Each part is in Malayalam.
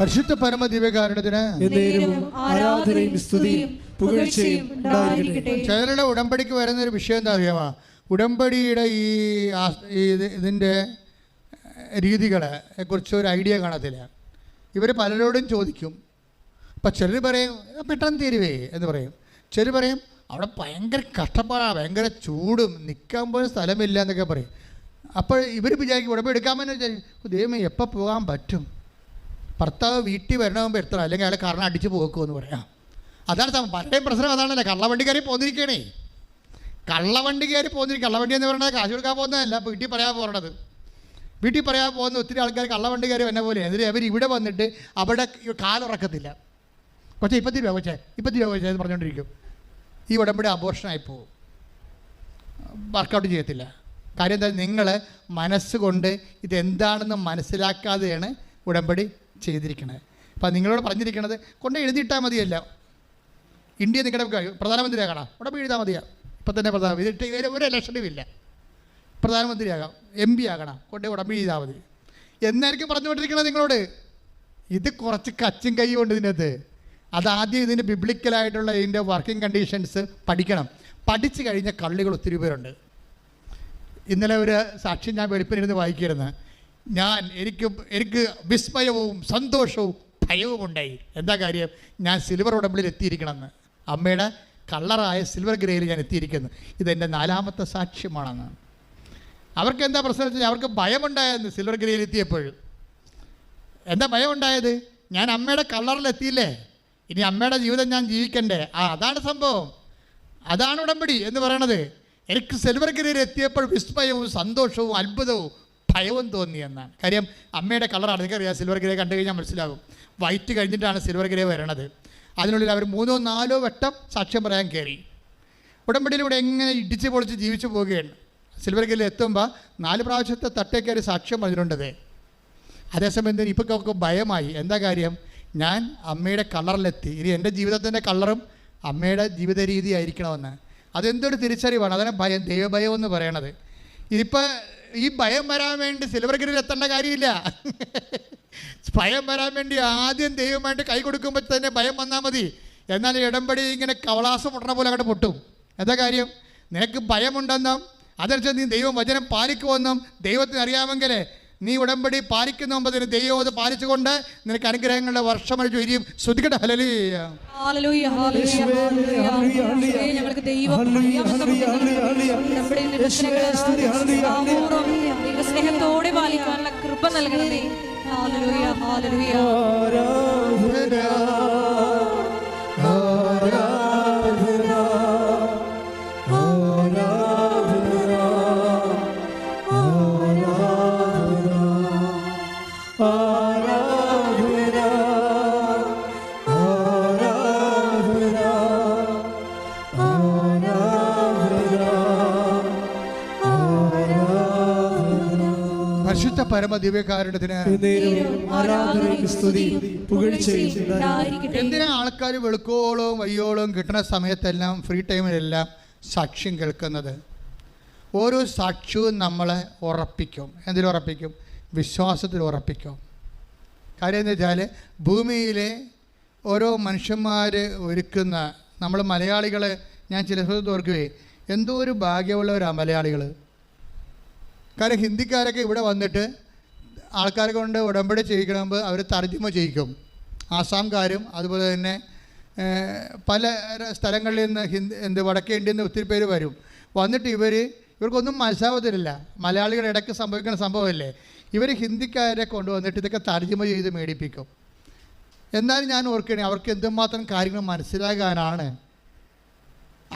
പരിശുദ്ധ പരമ ദിവ്യകാരണത്തിന് ആരാധനയും സ്തുതിയും പുകഴ്ചയും ചിലരുടെ ഉടമ്പടിക്ക് വരുന്ന ഒരു വിഷയം എന്താ അറിയാമോ? ഉടമ്പടിയുടെ ഈ ഇതിന്റെ രീതികളെ കുറിച്ച് ഒരു ഐഡിയ കാണത്തില്ല. ഇവർ പലരോടും ചോദിക്കും. അപ്പം ചിലർ പറയും പെട്ടെന്ന് തീരുവേ എന്ന് പറയും. ചിലർ പറയും അവിടെ ഭയങ്കര കഷ്ടപ്പാടാണ് ഭയങ്കര ചൂടും നിൽക്കാൻ പോലും സ്ഥലമില്ല എന്നൊക്കെ പറയും. അപ്പോൾ ഇവർ വിചാരിക്കും ഉടമ്പടി എടുക്കാമെന്ന് വിചാരിക്കും. ദൈവം എപ്പോൾ പോകാൻ പറ്റും? ഭർത്താവ് വീട്ടിൽ വരണമെന്ന് എത്ര? അല്ലെങ്കിൽ അയാൾ കാരണം അടിച്ച് പോക്കുമെന്ന് പറയാം. അതാണ് പലരുടെയും പ്രശ്നം അതാണല്ലേ. കള്ളവണ്ടി കയറി പോന്നിരിക്കണേ. കള്ളവണ്ടി കയറി പോന്നിരിക്കും കള്ളവണ്ടി എന്ന് പറയുന്നത് കാശ് കൊടുക്കാൻ പോകുന്നതല്ല വീട്ടിൽ പറയാൻ പോകണത് വീട്ടിൽ പറയാൻ പോകുന്ന ഒത്തിരി ആൾക്കാർ കള്ളവണ്ടി കയറി എന്നെ പോലെ. എന്നിട്ട് അവർ ഇവിടെ വന്നിട്ട് അവിടെ കാലുറക്കത്തില്ല കൊച്ചെ ഇപ്പത്തി രൂപ കൊച്ചേ ഇപ്പത്തി രൂപ കൊച്ചേ എന്ന് പറഞ്ഞുകൊണ്ടിരിക്കും ഈ ഉടമ്പടി അബോർഷനായി പോകും വർക്കൗട്ട് ചെയ്യത്തില്ല. കാര്യം എന്താ? നിങ്ങൾ മനസ്സുകൊണ്ട് ഇതെന്താണെന്ന് മനസ്സിലാക്കാതെയാണ് ഉടമ്പടി ചെയ്തിരിക്കുന്നത് അപ്പം നിങ്ങളോട് പറഞ്ഞിരിക്കണത് കൊണ്ട് എഴുതിയിട്ടാൽ മതിയല്ല. ഇന്ത്യ നിങ്ങളുടെ പ്രധാനമന്ത്രിയാകണം. ഉടമ്പ് എഴുതാൽ മതിയാ. ഇപ്പം തന്നെ പ്രധാനമന്ത്രി ഇതിട്ട് ഇവരെ ഒരു ഇലക്ഷനും ഇല്ല. പ്രധാനമന്ത്രിയാകാം എം പി ആകണം. കൊണ്ട് ഉടമ്പ് എഴുതാൽ മതി. എന്നായിരിക്കും പറഞ്ഞുകൊണ്ടിരിക്കണത് നിങ്ങളോട്? ഇത് കുറച്ച് കച്ചും കൈ കൊണ്ട് ഇതിനകത്ത്. അതാദ്യം ഇതിന്റെ ബിബ്ലിക്കലായിട്ടുള്ള ഇതിന്റെ വർക്കിംഗ് കണ്ടീഷൻസ് പഠിക്കണം. പഠിച്ചു കഴിഞ്ഞ കള്ളികൾ ഒത്തിരി പേരുണ്ട്. ഇന്നലെ ഒരു സാക്ഷി ഞാൻ വെളുപ്പിനിരുന്ന് വായിക്കിരുന്നു ഞാൻ എനിക്ക് എനിക്ക് വിസ്മയവും സന്തോഷവും ഭയവും ഉണ്ടായി എന്താ കാര്യം? ഞാൻ സിൽവർ ഉടമ്പിളിൽ എത്തിയിരിക്കണമെന്ന്. അമ്മയുടെ കള്ളറായ സിൽവർ ഗ്രേയിൽ ഞാൻ എത്തിയിരിക്കുന്നു. ഇതെന്റെ നാലാമത്തെ സാക്ഷ്യമാണെന്ന്. അവർക്ക് എന്താ പ്രശ്നം വെച്ചാൽ അവർക്ക് ഭയമുണ്ടായെന്ന് സിൽവർ ഗ്രേയിൽ എത്തിയപ്പോൾ. എന്താ ഭയം ഉണ്ടായത് ഞാൻ അമ്മയുടെ കളറിലെത്തിയില്ലേ ഇനി അമ്മയുടെ ജീവിതം ഞാൻ ജീവിക്കണ്ടേ? ആ അതാണ് സംഭവം. അതാണ് ഉടമ്പടി എന്ന് പറയണത്. എനിക്ക് സിൽവർ ഗ്രേയിൽ എത്തിയപ്പോൾ വിസ്മയവും സന്തോഷവും അത്ഭുതവും ഭയവും തോന്നി എന്നാണ്. കാര്യം അമ്മയുടെ കളറാണ് എനിക്കറിയാം സിൽവർ ഗ്രേ കണ്ടു കഴിഞ്ഞാൽ മനസ്സിലാകും വൈറ്റ് കഴിഞ്ഞിട്ടാണ് സിൽവർ ഗ്രേ വരണത്. അതിനുള്ളിൽ അവർ മൂന്നോ നാലോ വട്ടം സാക്ഷ്യം പറയാൻ കയറി ഉടമ്പടിയിലൂടെ എങ്ങനെ ഇടിച്ച് പൊളിച്ച് ജീവിച്ചു പോവുകയാണ്. സിൽവർ ഗ്രേയിൽ എത്തുമ്പോൾ നാല് പ്രാവശ്യത്തെ തട്ടേ കയറി സാക്ഷ്യം പറഞ്ഞിട്ടുണ്ടത് അതേസമയം തന്നെ ഇപ്പം ഒക്കെ ഭയമായി. എന്താ കാര്യം? ഞാൻ അമ്മയുടെ കളറിലെത്തി. ഇനി എന്റെ ജീവിതത്തിന്റെ കളറും അമ്മയുടെ ജീവിത രീതി ആയിരിക്കണമെന്ന്. അതെന്തൊരു തിരിച്ചറിവാണ്? അതാണ് ഭയം ദൈവഭയം എന്ന് പറയണത്. ഇതിപ്പോൾ ഈ ഭയം വരാൻ വേണ്ടി സിൽവർ ഗ്രിൽ എത്തേണ്ട കാര്യമില്ല. ഭയം വരാൻ വേണ്ടി ആദ്യം ദൈവമായിട്ട് കൈ കൊടുക്കുമ്പോൾ തന്നെ ഭയം വന്നാൽ മതി. എന്നാൽ ഇടംപടി ഇങ്ങനെ കവളാസം പൊട്ടണ പോലെ അങ്ങോട്ട് പൊട്ടും. എന്താ കാര്യം? നിനക്ക് ഭയമുണ്ടെന്നും അതനുസരിച്ച് നീ ദൈവം വചനം പാലിക്കുമെന്നും ദൈവത്തിന് അറിയാമെങ്കിൽ നീ ഉടമ്പടി പാലിക്കുന്ന മുമ്പതിന് ദൈവം അത് പാലിച്ചുകൊണ്ട് നിനക്ക് അനുഗ്രഹങ്ങളുടെ വർഷം വരികയും ശ്രുതിക്കട്ടെ ഹലലീയ. ഞങ്ങൾക്ക് ദൈവം ദൈവസ്നേഹത്തോടെ പാലിക്കാനുള്ള കൃപ നൽകണമേ. Hallelujah, hallelujah. ഉണ്ടായിരിക്കട്ടെ. എന്തിനാ ആൾക്കാർ വെളുക്കോളവും വയ്യോളവും കിട്ടുന്ന സമയത്തെല്ലാം ഫ്രീ ടൈമിലെല്ലാം സാക്ഷ്യം കേൾക്കുന്നത്? ഓരോ സാക്ഷ്യവും നമ്മളെ ഉറപ്പിക്കും. എന്തിൽ ഉറപ്പിക്കും? വിശ്വാസത്തിൽ ഉറപ്പിക്കും. കാര്യം എന്ന് വെച്ചാൽ ഭൂമിയിലെ ഓരോ മനുഷ്യന്മാർ ഒരുക്കുന്ന നമ്മൾ മലയാളികൾ ഞാൻ ചില സ്ഥലത്ത് ഓർക്കുകയെ എന്തോ ഒരു ഭാഗ്യമുള്ളവരാണ് മലയാളികൾ കാരണം ഹിന്ദിക്കാരൊക്കെ ഇവിടെ വന്നിട്ട് ആൾക്കാരെ കൊണ്ട് ഉടമ്പടി ചെയ്യിക്കണമെങ്കിൽ അവർ തർജമ ചെയ്യിക്കും. ആസാംകാരും അതുപോലെ തന്നെ പല സ്ഥലങ്ങളിൽ നിന്ന് ഹിന്ദി എന്ത് വടക്കേ ഇന്ത്യയിൽ നിന്ന് ഒത്തിരി പേര് വരും. വന്നിട്ട് ഇവർ ഇവർക്കൊന്നും മനസ്സാവത്തില്ല മലയാളികളുടെ ഇടയ്ക്ക് സംഭവിക്കുന്ന സംഭവമല്ലേ? ഇവർ ഹിന്ദിക്കാരെ കൊണ്ടുവന്നിട്ട് ഇതൊക്കെ തർജമ ചെയ്ത് മേടിപ്പിക്കും. എന്നാലും ഞാൻ ഓർക്കണേ അവർക്ക് എന്തുമാത്രം കാര്യങ്ങൾ മനസ്സിലാകാനാണ്.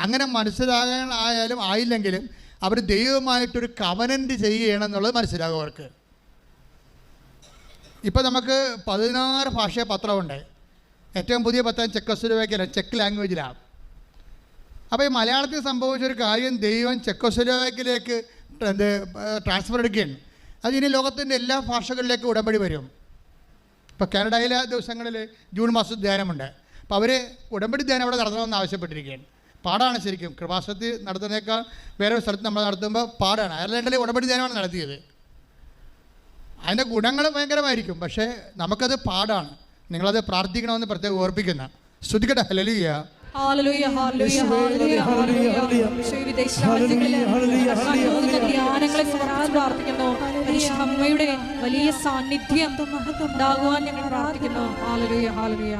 അങ്ങനെ മനസ്സിലാകാനായാലും ആയില്ലെങ്കിലും അവർ ദൈവമായിട്ടൊരു കവനന്റ് ചെയ്യണം എന്നുള്ളത് മനസ്സിലാകും അവർക്ക്. ഇപ്പം നമുക്ക് പതിനാറ് ഭാഷ പത്രമുണ്ട്. ഏറ്റവും പുതിയ പത്രം ചെക്കോസ്ലോവാക്കിയല്ല ചെക്ക് ലാംഗ്വേജിലാണ് അപ്പോൾ ഈ മലയാളത്തിൽ സംഭവിച്ച ഒരു കാര്യം ദൈവം ചെക്കോസ്ലോവാക്കിലേക്ക് എന്ത് ട്രാൻസ്ഫർ എടുക്കുകയാണ്. അത് ഇനി ലോകത്തിന്റെ എല്ലാ ഭാഷകളിലേക്കും ഉടമ്പടി വരും. ഇപ്പോൾ കാനഡയിലെ ദിവസങ്ങളിൽ ജൂൺ മാസം ധ്യാനമുണ്ട്. അപ്പോൾ അവർ ഉടമ്പടി ധ്യാനം അവിടെ നടത്തണമെന്ന് ആവശ്യപ്പെട്ടിരിക്കുകയാണ്. പാടാണ് ശരിക്കും. കൃപാസനത്തിൽ നടത്തുന്നേക്കാൾ വേറെ ഒരു സ്ഥലത്ത് നമ്മൾ നടത്തുമ്പോൾ പാടാണ്. അയർലൻഡിൽ ഉടമ്പടി ധ്യാനമാണ് നടത്തിയത്. അതിന്റെ ഗുണങ്ങൾ ഭയങ്കരമായിരിക്കും. പക്ഷേ നമുക്കത് പാടാണ്. നിങ്ങളത് പ്രാർത്ഥിക്കണമെന്ന് പ്രത്യേകം ഓർപ്പിക്കുന്ന. സ്തുതിക്കട്ടെ. Hallelujah hallelujah, hallelujah, hallelujah, hallelujah. ഈശോയെ ഹല്ലേലൂയ, നടക്കാൻ ധ്യാനങ്ങളെ പ്രാർത്ഥിക്കുന്നു. അമ്മയുടെ വലിയ സാന്നിധ്യം ഉണ്ടാകുവാൻ ഞങ്ങൾ പ്രാർത്ഥിക്കുന്നു. ഹാലലുയ ഹാലലുയ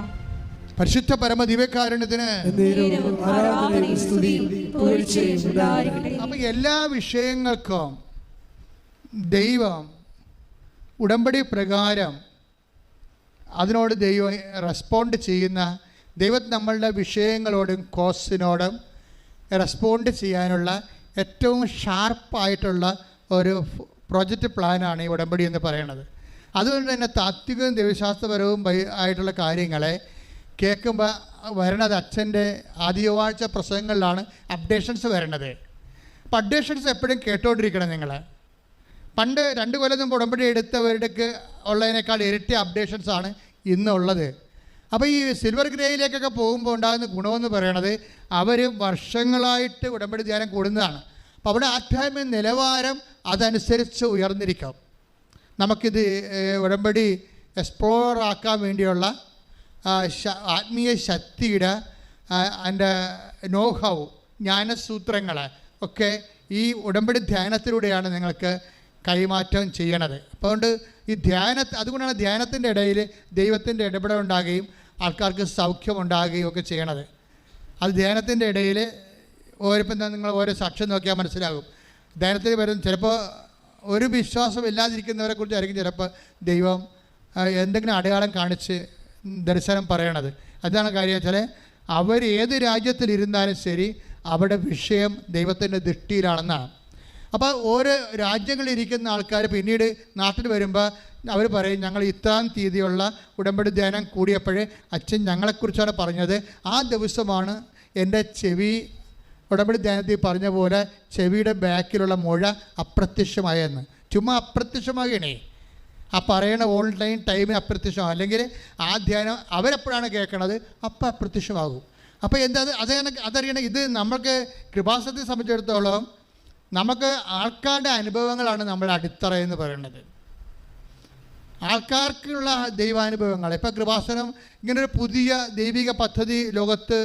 പരിശുദ്ധ പരമ ദിവ്യകാരുണ്യത്തിന് അപ്പൊ എല്ലാ വിഷയങ്ങൾക്കും ദൈവം ഉടമ്പടി പ്രകാരം അതിനോട് ദൈവം റെസ്പോണ്ട് ചെയ്യുന്ന ദൈവം നമ്മളുടെ വിഷയങ്ങളോടും കോസിനോടും റെസ്പോണ്ട് ചെയ്യാനുള്ള ഏറ്റവും ഷാർപ്പായിട്ടുള്ള ഒരു പ്രോജക്റ്റ് പ്ലാനാണ് ഈ ഉടമ്പടി എന്ന് പറയുന്നത്. അതുകൊണ്ട് തന്നെ താത്വികവും ദൈവശാസ്ത്രപരവും ആയിട്ടുള്ള കാര്യങ്ങളെ കേൾക്കുമ്പോൾ വരണത് അച്ഛന്റെ ആദ്യവാഴ്ച പ്രസംഗങ്ങളിലാണ് അപ്ഡേഷൻസ് വരണത്. അപ്പോൾ അപ്ഡേഷൻസ് എപ്പോഴും കേട്ടോണ്ടിരിക്കണം നിങ്ങൾ പണ്ട് രണ്ട് കൊല്ലം ഉടമ്പടി എടുത്തവരുടെക്ക് ഉള്ളതിനേക്കാൾ ഇരട്ടി അപ്ഡേഷൻസ് ആണ് ഇന്നുള്ളത്. അപ്പോൾ ഈ സിൽവർ ഗ്രേയിലേക്കൊക്കെ പോകുമ്പോൾ ഉണ്ടാകുന്ന ഗുണമെന്ന് പറയണത് അവർ വർഷങ്ങളായിട്ട് ഉടമ്പടി ധ്യാനം കൂടുന്നതാണ്. അപ്പോൾ അവിടെ ആധ്യാത്മിക നിലവാരം അതനുസരിച്ച് ഉയർന്നിരിക്കാം. നമുക്കിത് ഉടമ്പടി എക്സ്പ്ലോർ ആക്കാൻ വേണ്ടിയുള്ള ആത്മീയ ശക്തിയുടെ അതിന്റെ നോഹൗ ജ്ഞാനസൂത്രങ്ങൾ ഒക്കെ ഈ ഉടമ്പടി ധ്യാനത്തിലൂടെയാണ് നിങ്ങൾക്ക് കൈമാറ്റം ചെയ്യണത്. അതുകൊണ്ട് ഈ ധ്യാന അതുകൊണ്ടാണ് ധ്യാനത്തിന്റെ ഇടയിൽ ദൈവത്തിന്റെ ഇടപെടൽ ഉണ്ടാകുകയും ആൾക്കാർക്ക് സൗഖ്യം ഉണ്ടാകുകയും ഒക്കെ ചെയ്യണത്. അത് ധ്യാനത്തിന്റെ ഇടയിൽ ഓരോപ്പം നിങ്ങൾ ഓരോ സാക്ഷ്യം നോക്കിയാൽ മനസ്സിലാകും. ധ്യാനത്തിൽ വരും ചിലപ്പോൾ ഒരു വിശ്വാസം ഇല്ലാതിരിക്കുന്നവരെ കുറിച്ചായിരിക്കും ചിലപ്പോൾ ദൈവം എന്തെങ്കിലും അടയാളം കാണിച്ച് ദർശനം പറയണത്. അതാണ് കാര്യം. വെച്ചാൽ അവർ ഏത് രാജ്യത്തിലിരുന്നാലും ശരി അവിടെ വിഷയം ദൈവത്തിന്റെ ദൃഷ്ടിയിലാണെന്നാണ്. അപ്പോൾ ഓരോ രാജ്യങ്ങളിലിരിക്കുന്ന ആൾക്കാർ പിന്നീട് നാട്ടിൽ വരുമ്പോൾ അവർ പറയും ഞങ്ങൾ ഇത്രാം തീയതിയുള്ള ഉടമ്പടി ധ്യാനം കൂടിയപ്പോഴേ അച്ഛൻ ഞങ്ങളെക്കുറിച്ചാണ് പറഞ്ഞത്. ആ ദിവസമാണ് എന്റെ ചെവി ഉടമ്പടി ധ്യാനത്തിൽ പറഞ്ഞ പോലെ ചെവിയുടെ ബാക്കിലുള്ള മുഴ അപ്രത്യക്ഷമായെന്ന്. ചുമ്മാ അപ്രത്യക്ഷമാകണേ. ആ പറയണ ഓൺലൈൻ ടൈമിന് അപ്രത്യക്ഷമാകും അല്ലെങ്കിൽ ആ ധ്യാനം അവരെപ്പോഴാണ് കേൾക്കണത്? അപ്പം അപ്രത്യക്ഷമാകും. അപ്പോൾ എന്താ അത്? അതറിയണം ഇത് നമ്മൾക്ക് കൃപാസത്തെ സംബന്ധിച്ചിടത്തോളം നമുക്ക് ആൾക്കാരുടെ അനുഭവങ്ങളാണ് നമ്മുടെ അടിത്തറ എന്ന് പറയുന്നത്. ആൾക്കാർക്കുള്ള ദൈവാനുഭവങ്ങൾ ഇപ്പോൾ കൃപാസനം ഇങ്ങനൊരു പുതിയ ദൈവിക പദ്ധതി ലോകത്ത്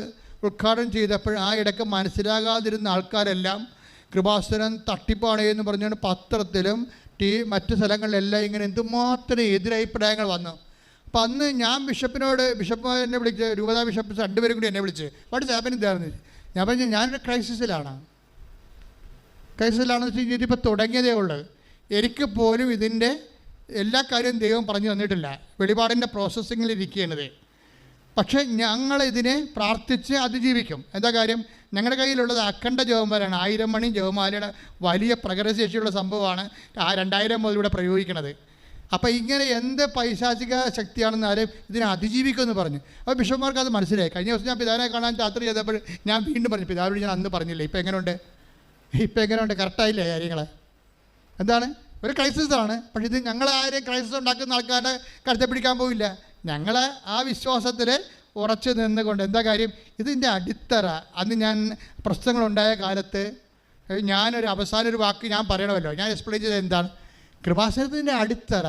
ഉദ്ഘാടനം ചെയ്തപ്പോൾ ആ ഇടയ്ക്ക് മനസ്സിലാകാതിരുന്ന ആൾക്കാരെല്ലാം കൃപാസനം തട്ടിപ്പാണ് എന്ന് പറഞ്ഞുകൊണ്ട് പത്രത്തിലും ടി മറ്റു സ്ഥലങ്ങളിലെല്ലാം ഇങ്ങനെ എന്തുമാത്രം എതിരഭിപ്രായങ്ങൾ വന്നു. അപ്പം അന്ന് ഞാൻ ബിഷപ്പിനോട് ബിഷപ്പ് എന്നെ വിളിച്ച് രൂപതാ ബിഷപ്പ് രണ്ടുപേരും കൂടി എന്നെ വിളിച്ച് വാട്ട് ഇസ് ഹാപ്പനിങ് ഞാൻ പറഞ്ഞു ഞാനൊരു ക്രൈസിസിലാണ് ക്രൈസിസിലാണെന്ന് വെച്ച് കഴിഞ്ഞാൽ തുടങ്ങിയതേ ഉള്ളൂ. എനിക്ക് പോലും ഇതിന്റെ എല്ലാ കാര്യവും ദൈവം പറഞ്ഞു തന്നിട്ടില്ല. വെളിപാടിന്റെ പ്രോസസ്സിങ്ങിൽ ഇരിക്കുന്നത് പക്ഷേ ഞങ്ങളിതിനെ പ്രാർത്ഥിച്ച് അതിജീവിക്കും. എന്താ കാര്യം? ഞങ്ങളുടെ കയ്യിലുള്ളത് അഖണ്ഡ ജവമാലയാണ് ആയിരം മണി ജവമാലയുടെ വലിയ പ്രകടശേഷിയുള്ള സംഭവമാണ് ആ രണ്ടായിരം മുതൽ ഇവിടെ അപ്പോൾ ഇങ്ങനെ എന്ത് പൈശാചിക ശക്തിയാണെന്നാലും ഇതിനെ അതിജീവിക്കും എന്ന് പറഞ്ഞു. അപ്പോൾ ബിഷപ്പ്മാർക്ക് അത് മനസ്സിലായി. കഴിഞ്ഞ ദിവസം ഞാൻ പിതാവിനെ കാണാൻ രാത്രി ചെയ്തപ്പോൾ ഞാൻ വീണ്ടും പറഞ്ഞു പിതാവിനോട് ഞാൻ അന്ന് പറഞ്ഞില്ല? ഇപ്പോൾ എങ്ങനെയുണ്ട് ഇപ്പം എങ്ങനെയുണ്ട്? കറക്റ്റായില്ലേ കാര്യങ്ങൾ എന്താണ്? ഒരു ക്രൈസിസ് ആണ്. പക്ഷേ ഇത് ഞങ്ങൾ ആരെയും ക്രൈസിസ് ഉണ്ടാക്കുന്ന ആൾക്കാരുടെ കഴുത്തെ പിടിക്കാൻ പോവില്ല. ഞങ്ങൾ ആ വിശ്വാസത്തിൽ ഉറച്ചു നിന്നുകൊണ്ട് എന്താ കാര്യം? ഇതിന്റെ അടിത്തറ. അന്ന് ഞാൻ പ്രശ്നങ്ങളുണ്ടായ കാലത്ത് ഞാനൊരു അവസാന ഒരു വാക്ക് ഞാൻ പറയണമല്ലോ. ഞാൻ എക്സ്പ്ലെയിൻ ചെയ്തത് എന്താണ്? കൃപാസനത്തിന്റെ അടിത്തറ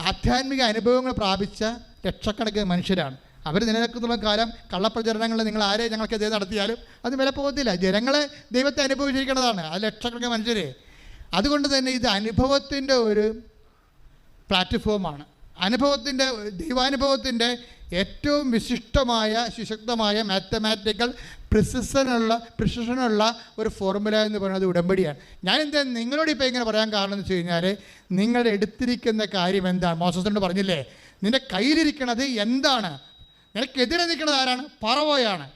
ആധ്യാത്മിക അനുഭവങ്ങൾ പ്രാപിച്ച ലക്ഷക്കണക്കിന് മനുഷ്യരാണ്. അവർ നിലനിൽക്കുന്നുള്ള കാലം കള്ളപ്രചരണങ്ങൾ നിങ്ങൾ ആരെ ഞങ്ങൾക്കെതിരെ നടത്തിയാലും അത് വില പോകത്തില്ല. ജനങ്ങളെ ദൈവത്തെ അനുഭവിച്ചിരിക്കേണ്ടതാണ്. അത് ലക്ഷക്കണക്കിന് മനുഷ്യരെ. അതുകൊണ്ട് തന്നെ ഇത് അനുഭവത്തിന്റെ ഒരു പ്ലാറ്റ്ഫോമാണ്. അനുഭവത്തിന്റെ ദൈവാനുഭവത്തിന്റെ ഏറ്റവും വിശിഷ്ടമായ സുശക്തമായ മാത്തമാറ്റിക്കൽ പ്രിസിഷനുള്ള പ്രിസിഷനുള്ള ഒരു ഫോർമുല എന്ന് പറയുന്നത് ഉടമ്പടിയാണ്. ഞാൻ എന്താ നിങ്ങളോട് ഇപ്പോൾ ഇങ്ങനെ പറയാൻ കാരണം എന്ന് വെച്ച് കഴിഞ്ഞാൽ നിങ്ങൾ എടുത്തിരിക്കുന്ന കാര്യം എന്താണ്? മോസസിനോട് പറഞ്ഞില്ലേ? നിന്റെ കയ്യിലിരിക്കണത് എന്താണ്? നിനക്കെതിരെ നിൽക്കുന്നത് ആരാണ്? പറവോയാണ്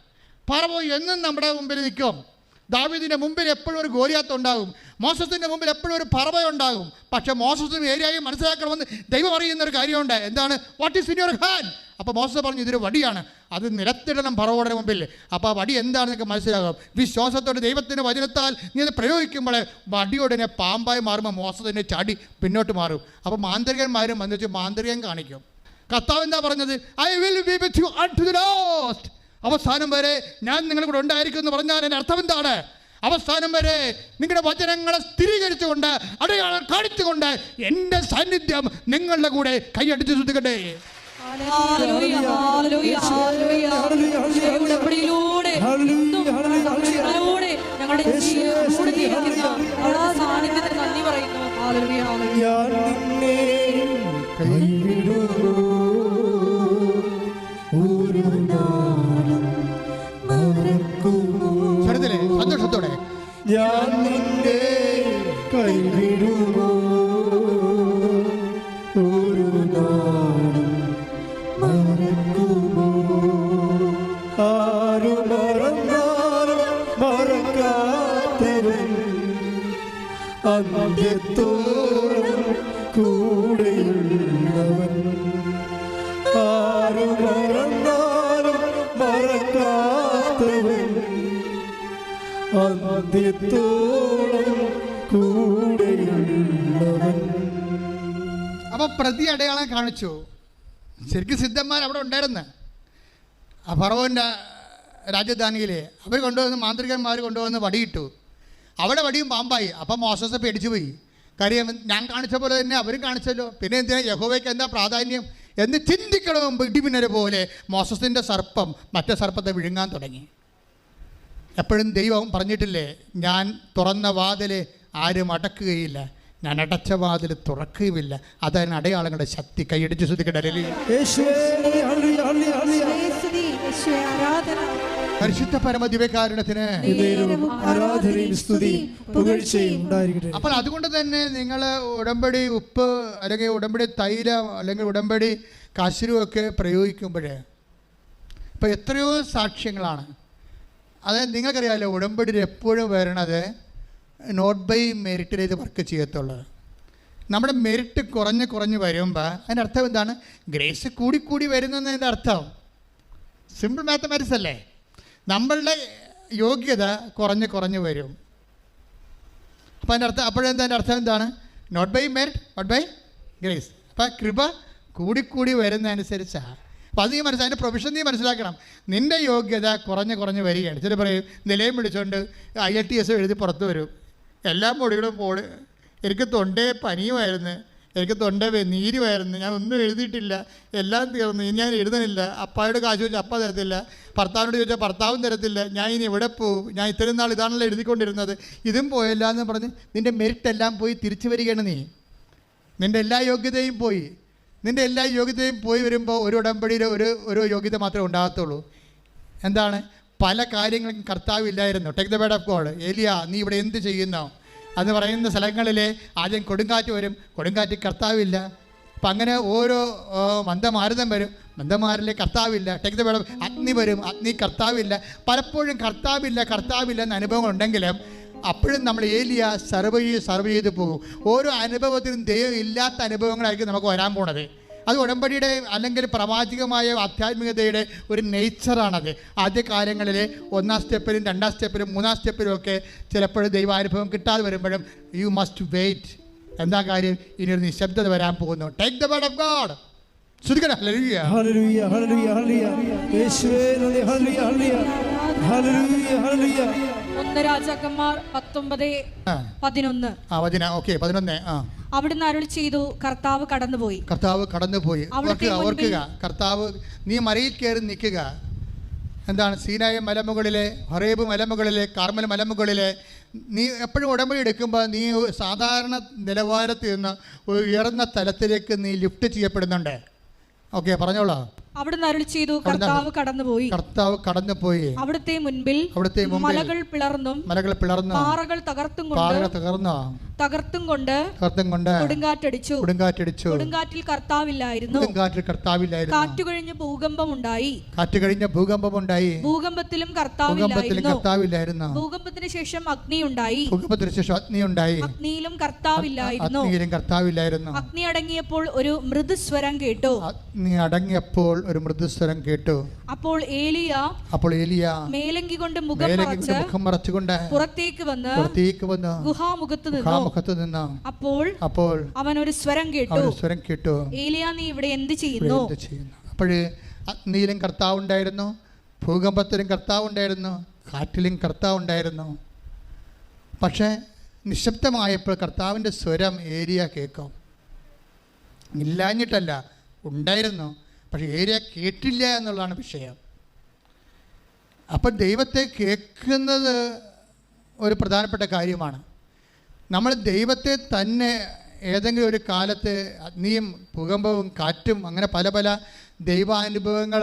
പറവോ എന്നും നമ്മുടെ മുമ്പിൽ നിൽക്കും. ദാവീദിന്റെ മുമ്പിൽ എപ്പോഴും ഒരു ഗോലിയാത്ത് ഉണ്ടാകും. മോസസിന്റെ മുമ്പിൽ എപ്പോഴും ഒരു പറവ ഉണ്ടാകും. പക്ഷേ മോസസും ഏരിയയും മനസ്സിലാക്കണമെന്ന് ദൈവം അറിയുന്ന ഒരു കാര്യമുണ്ട്. എന്താണ്? What is in your hand അപ്പോൾ മോസസ് പറഞ്ഞു ഇതൊരു വടിയാണ്. അത് നിരത്തിടണം പറവോടെ മുമ്പിൽ. അപ്പോൾ ആ വടി എന്താണെന്നൊക്കെ മനസ്സിലാകും. വിശ്വാസത്തോടെ ദൈവത്തിന്റെ വചനത്താൽ നീ അത് പ്രയോഗിക്കുമ്പോൾ വടിയോടനെ പാമ്പായി മാറുമ്പോൾ മോസത്തിനെ ചാടി പിന്നോട്ട് മാറും. അപ്പോൾ മാന്ത്രികന്മാരും വന്നിട്ട് മാന്ത്രികം കാണിക്കും. കർത്താവ് എന്താ പറഞ്ഞത്? I will be with you unto the last അവസാനം വരെ ഞാൻ നിങ്ങളുടെ കൂടെ ഉണ്ടായിരിക്കും എന്ന് പറഞ്ഞാൽ എന്റെ അർത്ഥം എന്താണ്? അവസാനം വരെ നിങ്ങളുടെ വചനങ്ങളെ സ്ഥിരീകരിച്ചുകൊണ്ട് അടയാളം കാണിച്ചുകൊണ്ട് എന്റെ സാന്നിധ്യം നിങ്ങളുടെ കൂടെ കൈയടിച്ച് ശ്രദ്ധിക്കട്ടെ ഞങ്ങളിലൂടെ ഞങ്ങളുടെ പ്രതി അടയാളം കാണിച്ചു. ശരിക്കും സിദ്ധന്മാർ അവിടെ ഉണ്ടായിരുന്നു. ആ ഫറവോന്റെ രാജധാനിയിലെ അവർ കൊണ്ടുവന്ന് മാന്ത്രികന്മാർ കൊണ്ടുവന്ന് വടിയിട്ടു. അവിടെ വടിയും പാമ്പായി. അപ്പം മോസസ് പേടിച്ചു പോയി. കാര്യം ഞാൻ കാണിച്ച പോലെ തന്നെ അവരും കാണിച്ചല്ലോ. പിന്നെ എന്തിനാ യഹോവയ്ക്ക് എന്താ പ്രാധാന്യം എന്ന് ചിന്തിക്കണം മുമ്പ് പോലെ മോസസിന്റെ സർപ്പം മറ്റേ സർപ്പത്തെ വിഴുങ്ങാൻ തുടങ്ങി. എപ്പോഴും ദൈവം പറഞ്ഞിട്ടില്ലേ ഞാൻ തുറന്ന വാതിൽ ആരും അടക്കുകയില്ല. ഞാൻ അടച്ച വാതിൽ തുറക്കുകയുമില്ല. അതാണ് അടയാളങ്ങളുടെ ശക്തി. കൈയടിച്ച് ശ്രദ്ധിക്കട്ടെ. യേശുവേ ഹല്ലേലൂയ ഹല്ലേലൂയ യേശുവേ, യേശുവേ, ആരാധന. പരിശുദ്ധ പരമദിവ്യകാരണത്തിന് നേരവും ആരാധനയും സ്തുതിയും പുകഴ്ചയും ഉണ്ടായിരിക്കട്ടെ. അപ്പോൾ അതുകൊണ്ട് തന്നെ നിങ്ങൾ ഉടമ്പടി ഉപ്പ് അല്ലെങ്കിൽ ഉടമ്പടി തൈലം അല്ലെങ്കിൽ ഉടമ്പടി കശുരുമൊക്കെ പ്രയോഗിക്കുമ്പോൾ ഇപ്പോൾ എത്രയോ സാക്ഷ്യങ്ങളാണ്. അതായത് നിങ്ങൾക്കറിയാമല്ലോ ഉടമ്പടി എപ്പോഴും വരണത് നോട്ട് ബൈ മെറിറ്റ് ഇത് വർക്ക് ചെയ്യത്തുള്ളത് നമ്മുടെ മെറിറ്റ് കുറഞ്ഞ് കുറഞ്ഞ് വരുമ്പോൾ അതിന്റെ അർത്ഥം എന്താണ്? ഗ്രേസ് കൂടി കൂടി വരുന്നതിന്റെ അർത്ഥം. സിമ്പിൾ മാത്തമാറ്റിക്സ് അല്ലേ? നമ്മളുടെ യോഗ്യത കുറഞ്ഞ് കുറഞ്ഞ് വരും. അപ്പോൾ അതിന്റെ അർത്ഥം അപ്പോഴെന്താ അതിന്റെ അർത്ഥം എന്താണ്? Not by merit not by grace അപ്പോൾ കൃപ കൂടിക്കൂടി വരുന്നതനുസരിച്ചാണ് അപ്പോൾ അത് നീ മനസ്സിലാക്കി അതിന്റെ പ്രൊഫഷൻ നീ മനസ്സിലാക്കണം. നിന്റെ യോഗ്യത കുറഞ്ഞ് കുറഞ്ഞ് വരികയാണ്. ചില പറയും നിലയും വിളിച്ചുകൊണ്ട് ഐ എൽ ടി എസ് എഴുതി പുറത്ത് വരും. എല്ലാ മൊഴികളും പോളി എനിക്ക് തൊണ്ടേ പനിയുമായിരുന്നു. എനിക്ക് തൊണ്ട നീരുമായിരുന്നു. ഞാൻ ഒന്നും എഴുതിയിട്ടില്ല. എല്ലാം തീർന്നു. ഇനി ഞാൻ എഴുതണില്ല. അപ്പായോട് കാശ് ചോദിച്ചാൽ അപ്പ തരത്തില്ല. ഭർത്താവിനോട് ചോദിച്ചാൽ ഭർത്താവും തരത്തില്ല. ഞാൻ ഇനി എവിടെ പോകും? ഞാൻ ഇത്രയും നാൾ ഇതാണല്ലോ എഴുതിക്കൊണ്ടിരുന്നത്. ഇതും പോയല്ല എന്ന് പറഞ്ഞ് നിന്റെ മെറിറ്റ് എല്ലാം പോയി തിരിച്ചു വരികയാണ് നീ. നിന്റെ എല്ലാ യോഗ്യതയും പോയി. നിന്റെ എല്ലാ യോഗ്യതയും പോയി വരുമ്പോൾ ഒരു ഉടമ്പടിയിൽ ഒരു ഒരു യോഗ്യത മാത്രമേ ഉണ്ടാകത്തുള്ളൂ. എന്താണ്? പല കാര്യങ്ങളും കർത്താവ് ഇല്ലായിരുന്നു. Take the word of God ഏലിയ നീ ഇവിടെ എന്ത് ചെയ്യുന്നു? എന്ന് പറയുന്ന സ്ഥലങ്ങളിൽ ആദ്യം കൊടുങ്കാറ്റ് വരും. കൊടുങ്കാറ്റ് കർത്താവില്ല അപ്പം അങ്ങനെ ഓരോ മന്ദമാരുതം വരും. മന്ദമാരിലെ കർത്താവില്ല ടേക്ക് ദ ബേഡ് ഓഫ് അഗ്നി വരും. അഗ്നി കർത്താവില്ല പലപ്പോഴും കർത്താവില്ല കർത്താവില്ല എന്ന അനുഭവങ്ങൾ ഉണ്ടെങ്കിലും അപ്പോഴും നമ്മൾ ഏലിയ സർവ് ചെയ്ത് സർവ് ചെയ്ത് പോകും. ഓരോ അനുഭവത്തിനും ദൈവം ഇല്ലാത്ത അനുഭവങ്ങളായിരിക്കും നമുക്ക് വരാൻ പോണത്. അത് ഉടമ്പടിയുടെ അല്ലെങ്കിൽ പ്രവാചികമായ ആധ്യാത്മികതയുടെ ഒരു നേച്ചറാണത് ആദ്യ കാലങ്ങളിൽ ഒന്നാം സ്റ്റെപ്പിലും രണ്ടാം സ്റ്റെപ്പിലും മൂന്നാം സ്റ്റെപ്പിലും ഒക്കെ ചിലപ്പോഴും ദൈവാനുഭവം കിട്ടാതെ വരുമ്പോഴും യു മസ്റ്റ് വെയിറ്റ് എന്താ കാര്യം? ഇനി ഒരു നിശബ്ദത വരാൻ പോകുന്നു. Take the word of God hallelujah hallelujah hallelujah hallelujah യേശുവേ നന്ദി ഹല്ലേലൂയ ഹല്ലേലൂയ. ഹല്ലേലൂയ ഹല്ലേലൂയ. ഒന്ന് രാജാക്കന്മാർ പത്തൊമ്പത് ആ. പതിനൊന്ന്. ആ വചന ഓക്കെ പതിനൊന്ന് ആ. അവിടുന്ന് അരുൾ ചെയ്തു കർത്താവ് കടന്നുപോയി. കർത്താവ് കടന്നുപോയി. ഓർക്കുക കർത്താവ് നീ മറയിൽ കയറി നിൽക്കുക. എന്താണ് സീനായ മലമുകളിലെ ഹറേബ് മലമുകളിലെ കാർമൽ മലമുകളിലെ നീ എപ്പോഴും ഉടമ്പടി എടുക്കുമ്പോൾ നീ സാധാരണ നിലവാരത്തിൽ നിന്ന് ഒരു ഉയർന്ന തലത്തിലേക്ക് നീ ലിഫ്റ്റ് ചെയ്യപ്പെടുന്നുണ്ട്. ഓക്കെ പറഞ്ഞോളാം. അവിടുന്ന് അരുൾ ചെയ്തു കർത്താവ് കടന്നുപോയി. കർത്താവ് കടന്നുപോയി. അവിടുത്തെ മുൻപിൽ അവിടുത്തെ മലകൾ പിളർന്നും മലകൾ പിളർന്നു പാറകൾ തകർത്തും പാറകൾ തകർന്നു? തകർത്തും കൊണ്ട് തകർത്തും കൊണ്ട് കൊടുങ്കാറ്റടിച്ചു. കൊടുങ്കാറ്റടിച്ചു. കൊടുങ്കാറ്റിൽ കർത്താവില്ലായിരുന്നു. കൊടുങ്കാറ്റിൽ കർത്താവില്ലായിരുന്നു. കാറ്റുകഴിഞ്ഞ് ഭൂകമ്പം ഉണ്ടായി കാറ്റ് കഴിഞ്ഞ ഭൂകമ്പമുണ്ടായി. ഭൂകമ്പത്തിലും ഭൂകമ്പത്തിൽ കർത്താവില്ലായിരുന്നു കർത്താവില്ലായിരുന്നു. ഭൂകമ്പത്തിന് ശേഷം അഗ്നി ഉണ്ടായി ഭൂകമ്പത്തിന് ശേഷം അഗ്നി ഉണ്ടായി അഗ്നിയിലും കർത്താവില്ലായിരുന്നു. അഗ്നിയിലും കർത്താവില്ലായിരുന്നു. അഗ്നി അടങ്ങിയപ്പോൾ ഒരു മൃദുസ്വരം കേട്ടു. അഗ്നി അടങ്ങിയപ്പോൾ ഒരു മൃദുസ്വരം കേട്ടു. അപ്പോൾ ഏലിയ അപ്പോൾ ഏലിയ മേലങ്കി കൊണ്ട് മുഖം മറച്ചുകൊണ്ട് പുറത്തേക്ക് വന്ന് പുറത്തേക്ക് വന്ന് ഗുഹാമുഖത്ത് നിന്നു. മുഖാമുഖത്ത് നിന്ന് അപ്പോൾ അപ്പോൾ അവൻ ഒരു സ്വരം കേട്ടു. സ്വരം കേട്ടു. ഏലിയ നീ ഇവിടെ എന്ത് ചെയ്യുന്നു? അപ്പോഴ് അഗ്നിയിലും കർത്താവ് ഉണ്ടായിരുന്നു ഭൂകമ്പത്തിലും കർത്താവ് ഉണ്ടായിരുന്നു കാറ്റിലും കർത്താവ് ഉണ്ടായിരുന്നു. പക്ഷേ നിശബ്ദമായപ്പോൾ കർത്താവിന്റെ സ്വരം ഏരിയ കേൾക്കും. ഇല്ലാഞ്ഞിട്ടല്ല ഉണ്ടായിരുന്നു പക്ഷേ ഏരിയ കേട്ടില്ല എന്നുള്ളതാണ് വിഷയം. അപ്പം ദൈവത്തെ കേൾക്കുന്നത് ഒരു പ്രധാനപ്പെട്ട കാര്യമാണ്. നമ്മൾ ദൈവത്തെ തന്നെ ഏതെങ്കിലും ഒരു കാലത്ത് അഗ്നിയും ഭൂകമ്പവും കാറ്റും അങ്ങനെ പല പല ദൈവാനുഭവങ്ങൾ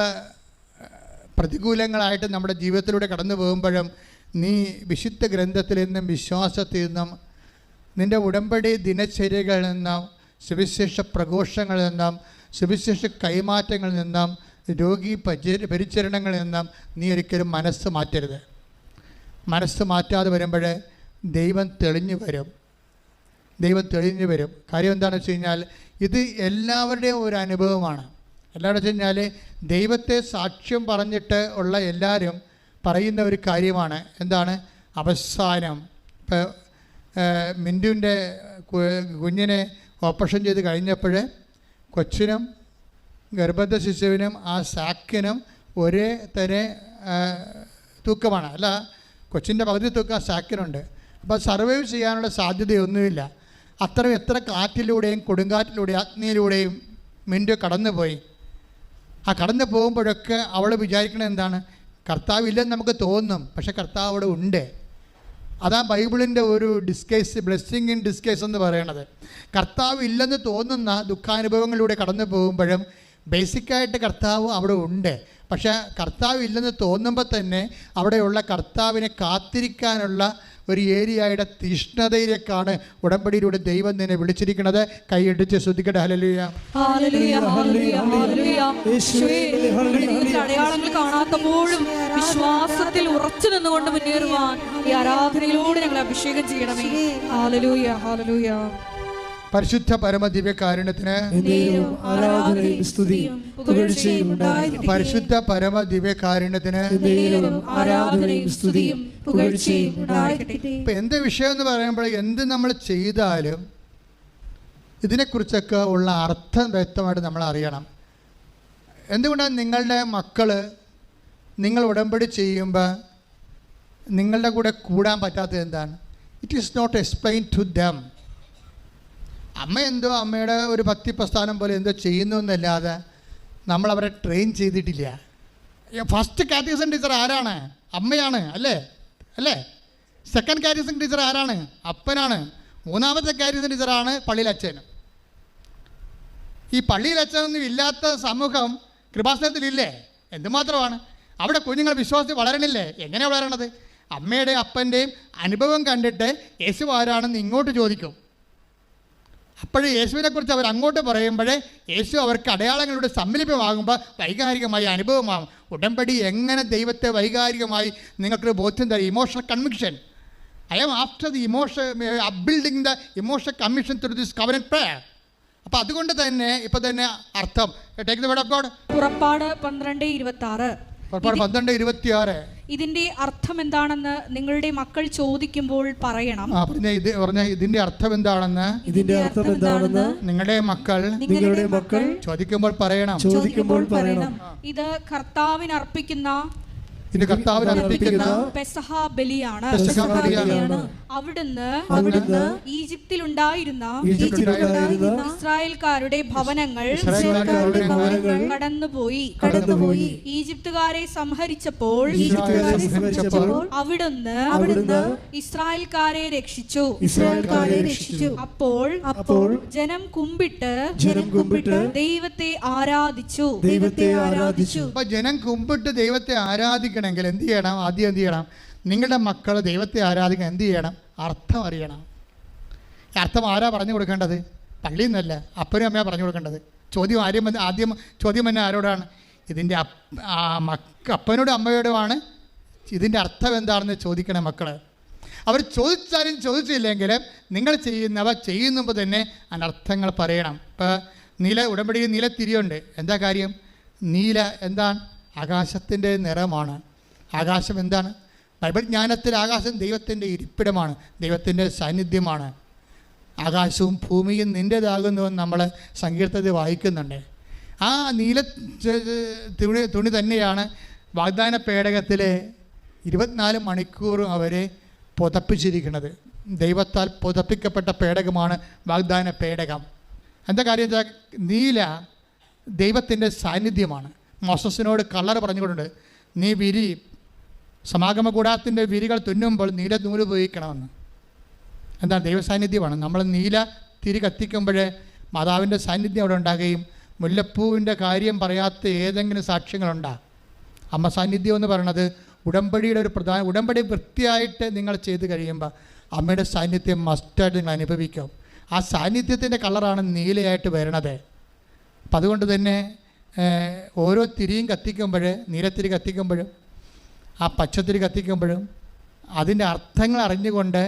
പ്രതികൂലങ്ങളായിട്ട് നമ്മുടെ ജീവിതത്തിലൂടെ കടന്നു പോകുമ്പോഴും നീ വിശുദ്ധ ഗ്രന്ഥത്തിൽ നിന്നും വിശ്വാസത്തിൽ നിന്നും നിന്റെ ഉടമ്പടി ദിനചര്യകളിൽ നിന്നും സുവിശേഷ പ്രഘോഷങ്ങളിൽ നിന്നും സുവിശേഷ കൈമാറ്റങ്ങളിൽ നിന്നും രോഗി പരിച പരിചരണങ്ങളിൽ നിന്നും നീ ഒരിക്കലും മനസ്സ് മാറ്റരുത്. മനസ്സ് മാറ്റാതെ വരുമ്പോൾ ദൈവം തെളിഞ്ഞു വരും. ദൈവം തെളിഞ്ഞു വരും. കാര്യം എന്താണെന്ന് വെച്ച് കഴിഞ്ഞാൽ ഇത് എല്ലാവരുടെയും ഒരു അനുഭവമാണ്. എല്ലാവരും വെച്ച് കഴിഞ്ഞാൽ ദൈവത്തെ സാക്ഷ്യം പറഞ്ഞിട്ട് ഉള്ള എല്ലാവരും പറയുന്ന ഒരു കാര്യമാണ്. എന്താണ്? അവസാനം. ഇപ്പോൾ മിന്റുവിന്റെ കുഞ്ഞിനെ ഓപ്പറേഷൻ ചെയ്ത് കഴിഞ്ഞപ്പോൾ കൊച്ചിനും ഗർഭസ്ഥ ശിശുവിനും ആ സാക്കിനും ഒരേ തന്നെ തൂക്കമാണ്. അല്ല കൊച്ചിന്റെ പകുതി തൂക്കം സാക്കിനുണ്ട്. അപ്പോൾ സർവൈവ് ചെയ്യാനുള്ള സാധ്യതയൊന്നുമില്ല. അത്ര എത്ര കാറ്റിലൂടെയും കൊടുങ്കാറ്റിലൂടെയും അഗ്നിയിലൂടെയും മിന്റു കടന്നുപോയി. ആ കടന്നു പോകുമ്പോഴൊക്കെ അവൾ വിചാരിക്കണത് എന്താണ്? കർത്താവ് ഇല്ലെന്ന് നമുക്ക് തോന്നും പക്ഷെ കർത്താവ് അവിടെ ഉണ്ട്. അതാ ബൈബിളിന്റെ ഒരു ഡിസ്കേസ് ബ്ലെസ്സിങ് ഇൻ ഡിസ്കേസ് എന്ന് പറയണത്. കർത്താവ് ഇല്ലെന്ന് തോന്നുന്ന ദുഃഖാനുഭവങ്ങളിലൂടെ കടന്നു പോകുമ്പോഴും ബേസിക്കായിട്ട് കർത്താവ് അവിടെ ഉണ്ട്. പക്ഷേ കർത്താവ് ഇല്ലെന്ന് തോന്നുമ്പോൾ തന്നെ അവിടെയുള്ള കർത്താവിനെ കാത്തിരിക്കാനുള്ള ഒരു ഏരിയയുടെ തീഷ്ണതയിലേക്കാണ് ഉടമ്പടിയിലൂടെ ദൈവം നിന്നെ വിളിച്ചിരിക്കുന്നത്. കൈയിടിച്ച് ശ്രദ്ധിക്കട്ടെ. Hallelujah hallelujah, hallelujah, hallelujah. യേശുവേ, ഹല്ലേലൂയ. ജീവിതത്തിൽ അടയാളങ്ങൾ കാണാത്തപ്പോഴും വിശ്വാസത്തിൽ ഉറച്ചു നിന്നുകൊണ്ട് മുന്നേറുവാൻ ഈ ആരാധനയിലൂടെ ഞങ്ങൾ അഭിഷേകം ചെയ്യണമേ. ഹാലലൂയ ഹാലലൂയ പരിശുദ്ധ പരമ ദിവ്യകാരുണ്യത്തിന് പരിശുദ്ധ പരമ ദിവ്യകാരുണ്യത്തിന് ഇപ്പം എന്ത് വിഷയം എന്ന് പറയുമ്പോൾ എന്ത് നമ്മൾ ചെയ്താലും ഇതിനെക്കുറിച്ചൊക്കെ ഉള്ള അർത്ഥം വ്യക്തമായിട്ട് നമ്മൾ അറിയണം. എന്തുകൊണ്ടാണ് നിങ്ങളുടെ മക്കൾ നിങ്ങൾ ഉടമ്പടി ചെയ്യുമ്പോൾ നിങ്ങളുടെ കൂടെ കൂടാൻ പറ്റാത്തത് എന്താണ്? It is not explain to them അമ്മ എന്തോ അമ്മയുടെ ഒരു ഭക്തി പ്രസ്ഥാനം പോലെ എന്തോ ചെയ്യുന്നു എന്നല്ലാതെ നമ്മൾ അവരെ ട്രെയിൻ ചെയ്തിട്ടില്ല. ഫസ്റ്റ് കാറ്റഗറിസൺ ടീച്ചർ ആരാണ്? അമ്മയാണ് അല്ലേ? അല്ലേ? സെക്കൻഡ് കാറ്റഗറിസൺ ടീച്ചർ ആരാണ്? അപ്പനാണ്. മൂന്നാമത്തെ കാറ്റഗറിസൺ ടീച്ചറാണ് പള്ളിയിലച്ഛനും ഈ പള്ളിയിലച്ഛനൊന്നും ഇല്ലാത്ത സമൂഹം കൃപാസനത്തിലില്ലേ? എന്തുമാത്രമാണ്? അവിടെ കുഞ്ഞുങ്ങൾ വിശ്വാസത്തിൽ വളരണില്ലേ? എങ്ങനെ വളരണത്? അമ്മയുടെയും അപ്പന്റെയും അനുഭവം കണ്ടിട്ട് യേശു ആരാണെന്ന് ഇങ്ങോട്ട് ചോദിക്കും. അപ്പോഴേ യേശുവിനെക്കുറിച്ച് അവർ അങ്ങോട്ട് പറയുമ്പോഴേ യേശു അവർക്ക് അടയാളങ്ങളുടെ സമ്മിലിപ്പമാകുമ്പോൾ വൈകാരികമായി അനുഭവമാകും. ഉടമ്പടി എങ്ങനെ ദൈവത്തെ വൈകാരികമായി നിങ്ങൾക്ക് ബോധ്യം തരും? Emotional conviction I am after the emotion upbuilding the emotional commission through this covenant prayer അപ്പോൾ അതുകൊണ്ട് തന്നെ ഇപ്പൊ തന്നെ അർത്ഥം. ടേക്ക് വേർഡ് ഓഫ് ഗോഡ് പുറപ്പാട് പന്ത്രണ്ട് ഇരുപത്തി ആറ് പന്ത്രണ്ട് ഇരുപത്തിയാറ്. ഇതിന്റെ അർത്ഥം എന്താണെന്ന് നിങ്ങളുടെ മക്കൾ ചോദിക്കുമ്പോൾ പറയണം. പറഞ്ഞ ഇതിന്റെ അർത്ഥം എന്താണെന്ന്? ഇതിന്റെ അർത്ഥം എന്താണെന്ന് നിങ്ങളുടെ മക്കൾ നിങ്ങളുടെ മക്കൾ ചോദിക്കുമ്പോൾ പറയണം. ചോദിക്കുമ്പോൾ പറയണം. ഇത് കർത്താവിന് അർപ്പിക്കുന്ന ഇത് കർത്താവിന് അർപ്പിക്കുന്ന പെസഹ ബലിയാണ്. അവിടുന്ന് അവിടുന്ന് ഈജിപ്തിൽ ഉണ്ടായിരുന്ന ഇസ്രായേൽക്കാരുടെ ഭവനങ്ങൾ ഇസ്രായേൽക്കാരുടെ ഭവനങ്ങൾ കടന്നുപോയി. കടന്നുപോയി. ഈജിപ്തുകാരെ സംഹരിച്ചപ്പോൾ അവിടുന്ന് അവിടുന്ന് ഇസ്രായേൽക്കാരെ രക്ഷിച്ചു. ഇസ്രായേൽക്കാരെ രക്ഷിച്ചു. അപ്പോൾ അപ്പോൾ ജനം കുമ്പിട്ട് ജനം കുമ്പിട്ട് ദൈവത്തെ ആരാധിച്ചു. ദൈവത്തെ ആരാധിച്ചു. അപ്പോൾ ജനം കുമ്പിട്ട് ദൈവത്തെ ആരാധിക്കണമെങ്കിൽ എന്ത് ചെയ്യണം? ആദ്യം എന്ത് ചെയ്യണം? നിങ്ങളുടെ മക്കൾ ദൈവത്തെ ആരാധിക്കാൻ എന്ത് ചെയ്യണം? അർത്ഥം അറിയണം. ഈ അർത്ഥം ആരാ പറഞ്ഞു കൊടുക്കേണ്ടത്? പള്ളിയിൽ നിന്നല്ല. അപ്പനും അമ്മയാണ് പറഞ്ഞു കൊടുക്കേണ്ടത്. ചോദ്യം ആരും ആദ്യം ചോദ്യം തന്നെ ആരോടാണ്? ഇതിന്റെ മക്ക അപ്പനോടും അമ്മയോടുമാണ്. ഇതിന്റെ അർത്ഥം എന്താണെന്ന് ചോദിക്കണേ മക്കൾ അവർ ചോദിച്ചാലും ചോദിച്ചില്ലെങ്കിലും നിങ്ങൾ ചെയ്യുന്നവ ചെയ്യുന്നുമ്പോൾ തന്നെ അനർത്ഥങ്ങൾ പറയണം. ഇപ്പോൾ നീല ഉടമ്പടിയിൽ നീലത്തിരിയുണ്ട്. എന്താ കാര്യം? നീല എന്താണ്? ആകാശത്തിന്റെ നിറമാണ്. ആകാശം എന്താണ്? ബൈബിൾ ജ്ഞാനത്തിൽ ആകാശം ദൈവത്തിന്റെ ഇരിപ്പിടമാണ് ദൈവത്തിന്റെ സാന്നിധ്യമാണ്. ആകാശവും ഭൂമിയും നിന്റേതാകുന്നുവെന്ന് നമ്മൾ സങ്കീർത്തത്തിൽ വായിക്കുന്നുണ്ട്. ആ നീല തുണി തുണി തന്നെയാണ് വാഗ്ദാന പേടകത്തിലെ ഇരുപത്തിനാല് മണിക്കൂറും അവരെ പുതപ്പിച്ചിരിക്കുന്നത്. ദൈവത്താൽ പുതപ്പിക്കപ്പെട്ട പേടകമാണ് വാഗ്ദാന പേടകം. എന്താ കാര്യം വെച്ചാൽ നീല ദൈവത്തിന്റെ സാന്നിധ്യമാണ്. മോസസിനോട് കളർ പറഞ്ഞുകൊണ്ടുണ്ട് നീ വിരി സമാഗമ കൂടാത്തിന്റെ വിരികൾ തുന്നുമ്പോൾ നീല നൂൽ ഉപയോഗിക്കണമെന്ന്. എന്താ ദൈവസാന്നിധ്യമാണ്. നമ്മൾ നീല തിരി കത്തിക്കുമ്പോൾ മാതാവിന്റെ സാന്നിധ്യം അവിടെ ഉണ്ടാകുകയും മുല്ലപ്പൂവിന്റെ കാര്യം പറയാത്ത ഏതെങ്കിലും സാക്ഷ്യങ്ങളുണ്ടാ? അമ്മ സാന്നിധ്യം എന്ന് പറയണത് ഉടമ്പടിയുടെ ഒരു പ്രധാന ഉടമ്പടി വൃത്തിയായിട്ട് നിങ്ങൾ ചെയ്ത് കഴിയുമ്പോൾ അമ്മയുടെ സാന്നിധ്യം മസ്റ്റായിട്ട് നിങ്ങൾ അനുഭവിക്കും. ആ സാന്നിധ്യത്തിന്റെ കളറാണ് നീലയായിട്ട് വരണത്. അപ്പം അതുകൊണ്ട് തന്നെ ഓരോ തിരിയും കത്തിക്കുമ്പോൾ നീലത്തിരി കത്തിക്കുമ്പോഴും ആ പച്ചത്തിരി കത്തിക്കുമ്പോഴും അതിന്റെ അർത്ഥങ്ങൾ അറിഞ്ഞുകൊണ്ട്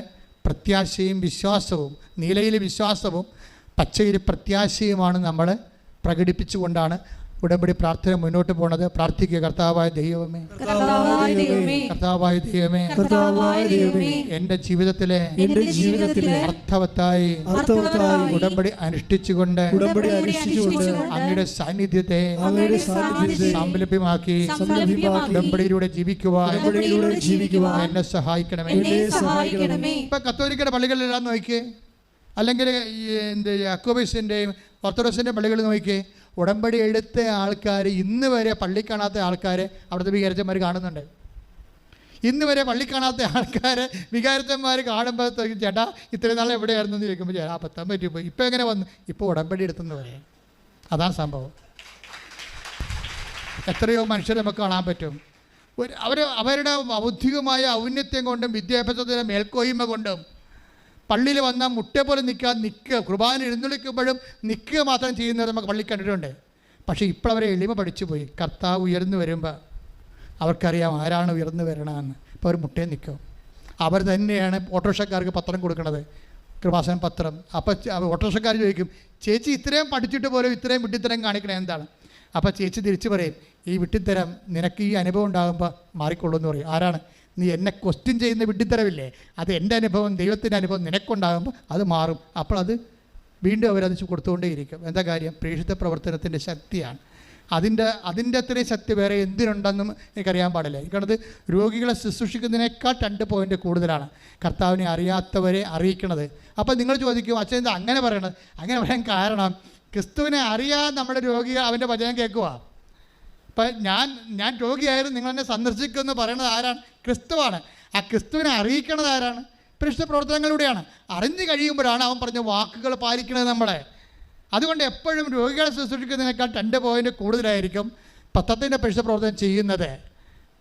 പ്രത്യാശയും വിശ്വാസവും നീലയിലെ വിശ്വാസവും പച്ചയിൽ പ്രത്യാശയുമാണ് നമ്മൾ പ്രകടിപ്പിച്ചുകൊണ്ടാണ് ഉടമ്പടി പ്രാർത്ഥന മുന്നോട്ട് പോണത് പ്രാർത്ഥിക്കുക. കർത്താവായ ദൈവമേ. കർത്താവായ ദൈവമേ. എന്റെ ജീവിതത്തിലെ അർത്ഥവത്തായി ഉടമ്പടി അനുഷ്ഠിച്ചുകൊണ്ട് ഉടമ്പടി അനുഷ്ഠിച്ചുകൊണ്ട് അങ്ങയുടെ സാന്നിധ്യത്തെ സംലഭ്യമാക്കി ഉടമ്പടിയിലൂടെ ജീവിക്കുവാൻ എന്നെ സഹായിക്കണമേ. ഇപ്പൊ സഹായിക്കണമേ. ഇപ്പം കത്തോലിക്കയുടെ പള്ളികളിലെല്ലാം നോക്കിയേ. അല്ലെങ്കിൽ ഈ എന്ത് അക്കോബീസിന്റെയും ഓർത്തഡോക്സിന്റെയും പള്ളികളിൽ നോക്കിയേ ഉടമ്പടി എടുത്ത ആൾക്കാർ ഇന്ന് വരെ പള്ളി കാണാത്ത ആൾക്കാരെ അവിടുത്തെ വികാരത്തന്മാർ കാണുന്നുണ്ട്. ഇന്ന് വരെ പള്ളി കാണാത്ത ആൾക്കാരെ വികാരത്തന്മാർ കാണുമ്പോൾ ചേട്ടാ ഇത്രയും നാളെ എവിടെയായിരുന്നു എന്ന് ചോദിക്കുമ്പോൾ ചേട്ടാ പത്താൻ പറ്റി പോയി. ഇപ്പം എങ്ങനെ വന്നു? ഇപ്പോൾ ഉടമ്പടി എടുത്തെന്ന് പറയാം. അതാണ് സംഭവം. എത്രയോ മനുഷ്യരെ നമുക്ക് കാണാൻ പറ്റും. അവർ അവരുടെ ബൗദ്ധികമായ ഔന്നത്യം കൊണ്ടും വിദ്യാഭ്യാസത്തിന്റെ മേൽക്കോയ്മ കൊണ്ടും പള്ളിയിൽ വന്നാൽ മുട്ട പോലെ നിൽക്കുക നിൽക്കുക കുർബാന എഴുന്നള്ളിക്കുമ്പോഴും നിൽക്കുക മാത്രം ചെയ്യുന്നത് നമുക്ക് പള്ളി കണ്ടിട്ടുണ്ട്. പക്ഷേ ഇപ്പോൾ അവരെ എളിമ പഠിച്ചു പോയി കർത്താവ് ഉയർന്നു വരുമ്പോൾ അവർക്കറിയാം ആരാണ് ഉയർന്നു വരണമെന്ന് ഇപ്പോൾ അവർ മുട്ടേ നിൽക്കും. അവർ തന്നെയാണ് ഓട്ടോറിക്ഷക്കാർക്ക് പത്രം കൊടുക്കുന്നത്. കൃപാസന പത്രം. അപ്പോൾ ഓട്ടോറിക്ഷക്കാർ ചോദിക്കും ചേച്ചി ഇത്രയും പഠിച്ചിട്ട് പോലും ഇത്രയും വിട്ടിത്തരം കാണിക്കണേ എന്താണ്? അപ്പോൾ ചേച്ചി തിരിച്ചു പറയും ഈ വിട്ടിത്തരം നിനക്ക് ഈ അനുഭവം ഉണ്ടാകുമ്പോൾ മാറിക്കൊള്ളൂ എന്ന് പറയും. ആരാണ്? നീ എന്നെ ക്വസ്റ്റ്യൻ ചെയ്യുന്ന വിട്ടിത്തരമില്ലേ അത് എന്റെ അനുഭവം ദൈവത്തിന്റെ അനുഭവം നിനക്കുണ്ടാകുമ്പോൾ അത് മാറും. അപ്പോൾ അത് വീണ്ടും അവരത് കൊടുത്തുകൊണ്ടേയിരിക്കും. എന്താ കാര്യം? പ്രേക്ഷിത പ്രവർത്തനത്തിന്റെ ശക്തിയാണ്. അതിന്റെ അതിന്റെ അത്രയും ശക്തി വേറെ എന്തിനുണ്ടെന്നും എനിക്കറിയാൻ പാടില്ല. എനിക്കണത് രോഗികളെ ശുശ്രൂഷിക്കുന്നതിനേക്കാൾ രണ്ട് പോയിന്റ് കൂടുതലാണ്. കർത്താവിനെ അറിയാത്തവരെ അറിയിക്കണത്. അപ്പോൾ നിങ്ങൾ ചോദിക്കും അച്ഛൻ ഇത് അങ്ങനെ പറയണത്? അങ്ങനെ പറയാൻ കാരണം? ക്രിസ്തുവിനെ അറിയാൻ നമ്മുടെ രോഗി അവന്റെ വചനം കേൾക്കുക ഇപ്പം ഞാൻ ഞാൻ രോഗിയായിരുന്നു. നിങ്ങളെന്നെ സന്ദർശിക്കുമെന്ന് പറയുന്നത് ആരാണ്? ക്രിസ്തുവാണ്. ആ ക്രിസ്തുവിനെ അറിയിക്കണത് ആരാണ്? പരിശുദ്ധ പ്രവർത്തനങ്ങളിലൂടെയാണ്. അറിഞ്ഞു കഴിയുമ്പോഴാണ് അവൻ പറഞ്ഞ വാക്കുകൾ പാലിക്കുന്നത് നമ്മളെ. അതുകൊണ്ട് എപ്പോഴും രോഗികളെ ശുശ്രൂഷിക്കുന്നതിനേക്കാൾ രണ്ട് പോയിന്റ് കൂടുതലായിരിക്കും പത്രത്തിന്റെ പരിശുദ്ധ പ്രവർത്തനം ചെയ്യുന്നത്.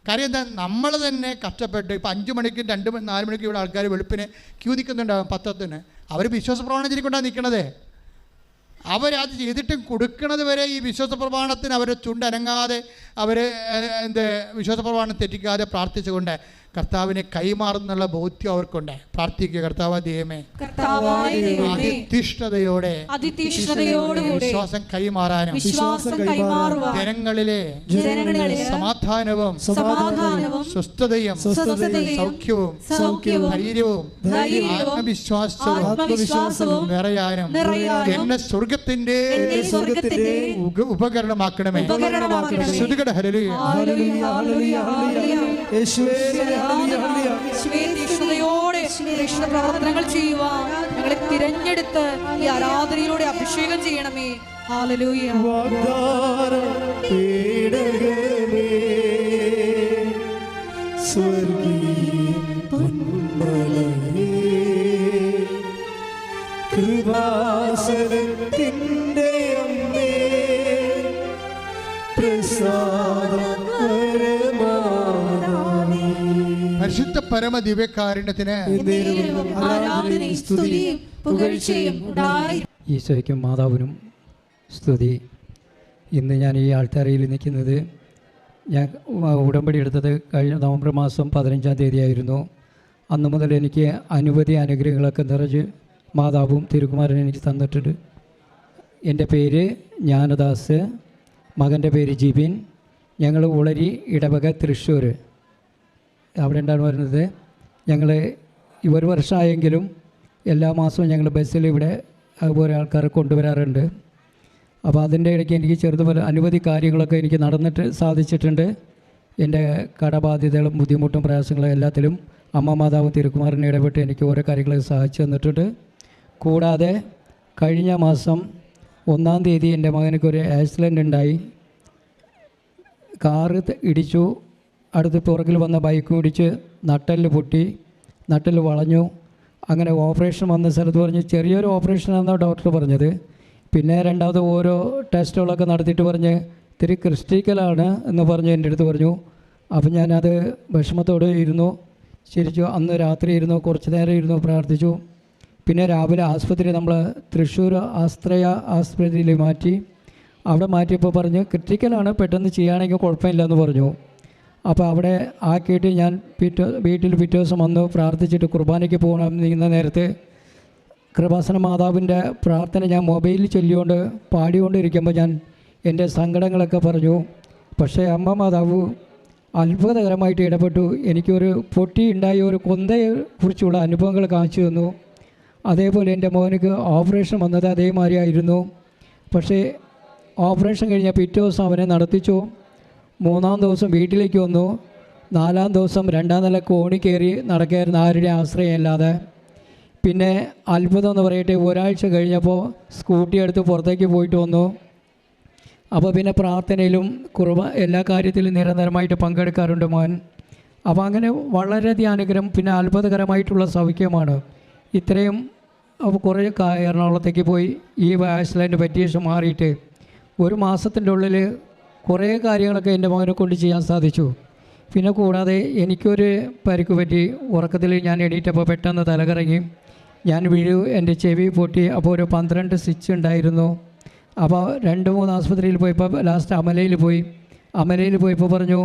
കാര്യം എന്താ? നമ്മൾ തന്നെ കഷ്ടപ്പെട്ട് ഇപ്പം അഞ്ച് മണിക്കും രണ്ട് നാല് മണിക്കും ഇവിടെ ആൾക്കാർ വെളുപ്പിന് ക്യൂ നിൽക്കുന്നുണ്ടാകും പത്രത്തിന്. അവർ വിശ്വാസ പ്രമാണത്തിരിക്കൊണ്ടാണ് നിൽക്കണത്. അവരത് ചെയ്തിട്ടും കൊടുക്കുന്നത് വരെ ഈ വിശ്വാസ പ്രമാണത്തിന് അവർ ചുണ്ടനങ്ങാതെ അവർ എന്ത് വിശ്വാസ പ്രമാണം തെറ്റിക്കാതെ പ്രാർത്ഥിച്ചുകൊണ്ട് കർത്താവിനെ കൈമാറുന്നുള്ള ബോധ്യം അവർക്കുണ്ട്. പ്രാർത്ഥിക്കുക കർത്താവ് ദൈവമേ. അതിഷ്ഠതയോടെ അതിതീഷ്ണതയോടെ വിശ്വാസം കൈമാറാനും ജനങ്ങളിലെ ജനങ്ങളിലെ സമാധാനവും സമാധാനവും സ്വസ്ഥതയും സൗഖ്യവും സൗഖ്യവും ധൈര്യവും ആത്മവിശ്വാസവും ആത്മവിശ്വാസവും നിറയാനും എന്നെ സ്വർഗത്തിന്റെ ഉപകരണമാക്കണമേ. ഉപകരണമാക്കണമേ. രക്ഷണ പ്രവർത്തനങ്ങൾ ചെയ്യുവാൻ ഞങ്ങളെ തിരഞ്ഞെടുത്ത് ഈ ആരാധനയിലൂടെ അഭിഷേകം ചെയ്യണമേ. ഹാലലൂയ കൃപാസനത്തിന്റെ അമ്മേ. പരിശുദ്ധ പരമ ദിവ്യകാരുണ്യത്തിന് ഈശോയ്ക്കും മാതാവിനും സ്തുതി. ഇന്ന് ഞാൻ ഈ ആൾത്തറയിൽ നിൽക്കുന്നത് ഞാൻ ഉടമ്പടി എടുത്തത് കഴിഞ്ഞ നവംബർ മാസം പതിനഞ്ചാം തീയതിയായിരുന്നു. അന്ന് മുതൽ എനിക്ക് അനവധി അനുഗ്രഹങ്ങളൊക്കെ നിറച്ച് മാതാവും തിരുകുമാരനും എനിക്ക് തന്നിട്ടുണ്ട്. എന്റെ പേര് ജ്ഞാനദാസ് മകന്റെ പേര് ജിബിൻ ഞങ്ങൾ ഉളരി ഇടവക തൃശ്ശൂർ. അവിടെ ഉണ്ടാണ് വരുന്നത്. ഞങ്ങൾ ഒരു വർഷമായെങ്കിലും എല്ലാ മാസവും ഞങ്ങൾ ബസ്സിൽ ഇവിടെ അതുപോലെ ആൾക്കാരെ കൊണ്ടുവരാറുണ്ട്. അപ്പോൾ അതിന്റെ ഇടയ്ക്ക് എനിക്ക് ചെറുതുപോലെ അനവധി കാര്യങ്ങളൊക്കെ എനിക്ക് നടന്നിട്ട് സാധിച്ചിട്ടുണ്ട്. എന്റെ കടബാധ്യതകളും ബുദ്ധിമുട്ടും പ്രയാസങ്ങളും എല്ലാത്തിലും അമ്മ മാതാവ് തിരുക്കുമാറിനെ ഇടപെട്ട് എനിക്ക് ഓരോ കാര്യങ്ങൾ സഹായിച്ചു തന്നിട്ടുണ്ട്. കൂടാതെ കഴിഞ്ഞ മാസം ഒന്നാം തീയതി എന്റെ മകനൊരു ആക്സിഡന്റ് ഉണ്ടായി. കാറ് ഇടിച്ചു. അടുത്ത് പുറകിൽ വന്ന ബൈക്ക് ഇടിച്ച് നട്ടൽ പൊട്ടി നട്ടൽ വളഞ്ഞു. അങ്ങനെ ഓപ്പറേഷൻ വന്ന സ്ഥലത്ത് പറഞ്ഞ് ചെറിയൊരു ഓപ്പറേഷനാണെന്നാണ് ഡോക്ടർ പറഞ്ഞത്. പിന്നെ രണ്ടാമത് ഓരോ ടെസ്റ്റുകളൊക്കെ നടത്തിയിട്ട് പറഞ്ഞ് ഇത്തിരി ക്രിസ്റ്റിക്കലാണ് എന്ന് പറഞ്ഞ് എന്റെ അടുത്ത് പറഞ്ഞു. അപ്പം ഞാനത് വിഷമത്തോടെ ഇരുന്നു. ശരിച്ചു അന്ന് രാത്രി ഇരുന്നു കുറച്ച് നേരം ഇരുന്നു പ്രാർത്ഥിച്ചു. പിന്നെ രാവിലെ ആസ്പത്രി നമ്മൾ തൃശ്ശൂർ ആശ്രയ ആസ്പത്രിയിൽ മാറ്റി. അവിടെ മാറ്റിയപ്പോൾ പറഞ്ഞു ക്രിറ്റിക്കലാണ് പെട്ടെന്ന് ചെയ്യുകയാണെങ്കിൽ കുഴപ്പമില്ലെന്ന് പറഞ്ഞു. അപ്പോൾ അവിടെ ആ ആക്കിയിട്ട് ഞാൻ പിറ്റേ വീട്ടിൽ പിറ്റേ ദിവസം വന്ന് പ്രാർത്ഥിച്ചിട്ട് കുർബാനയ്ക്ക് പോകണം നീങ്ങുന്ന നേരത്ത് കൃപാസന മാതാവിന്റെ പ്രാർത്ഥന ഞാൻ മൊബൈലിൽ ചൊല്ലിക്കൊണ്ട് പാടിക്കൊണ്ടിരിക്കുമ്പോൾ ഞാൻ എന്റെ സങ്കടങ്ങളൊക്കെ പറഞ്ഞു. പക്ഷേ അമ്മ മാതാവ് അത്ഭുതകരമായിട്ട് ഇടപെട്ടു. എനിക്കൊരു പൊട്ടി ഉണ്ടായ ഒരു കൊന്തയെ കുറിച്ചുള്ള അനുഭവങ്ങൾ കാണിച്ചു തന്നു. അതേപോലെ എന്റെ മോനക്ക് ഓപ്പറേഷൻ വന്നത് അതേമാതിരി ആയിരുന്നു. പക്ഷേ ഓപ്പറേഷൻ കഴിഞ്ഞ പിറ്റേ ദിവസം അവനെ നടത്തിച്ചു. മൂന്നാം ദിവസം വീട്ടിലേക്ക് വന്നു. നാലാം ദിവസം രണ്ടാം നില കോണി കയറി നടക്കായിരുന്നു ആരുടെ ആശ്രയമില്ലാതെ പിന്നെ അത്ഭുതം എന്ന് പറയട്ടെ ഒരാഴ്ച കഴിഞ്ഞപ്പോൾ സ്കൂട്ടി എടുത്ത് പുറത്തേക്ക് പോയിട്ട് വന്നു. അപ്പോൾ പിന്നെ പ്രാർത്ഥനയിലും കുർബ എല്ലാ കാര്യത്തിലും നിരന്തരമായിട്ട് പങ്കെടുക്കാറുണ്ട് മോൻ. അപ്പോൾ അങ്ങനെ വളരെയധികം അനുഗ്രഹം പിന്നെ അത്ഭുതകരമായിട്ടുള്ള സൗഖ്യമാണ്. ഇത്രയും അപ്പോൾ കുറേ എറണാകുളത്തേക്ക് പോയി ഈ വയസ്സിലതിന്റെ ശേഷം മാറിയിട്ട് ഒരു മാസത്തിന്റെ ഉള്ളിൽ കുറേ കാര്യങ്ങളൊക്കെ എന്റെ മകനെ കൊണ്ട് ചെയ്യാൻ സാധിച്ചു. പിന്നെ കൂടാതെ എനിക്കൊരു പരിക്ക് പറ്റി ഉറക്കത്തിൽ ഞാൻ എണീറ്റപ്പോൾ പെട്ടെന്ന് തലകറങ്ങി. ഞാൻ വീഴു എന്റെ ചെവി പൊട്ടി അപ്പോൾ ഒരു പന്ത്രണ്ട് സ്റ്റിച്ച് ഉണ്ടായിരുന്നു. അപ്പോൾ രണ്ട് മൂന്ന് ആസ്പത്രിയിൽ പോയപ്പോൾ ലാസ്റ്റ് അമലയിൽ പോയി. അമലയിൽ പോയപ്പോൾ പറഞ്ഞു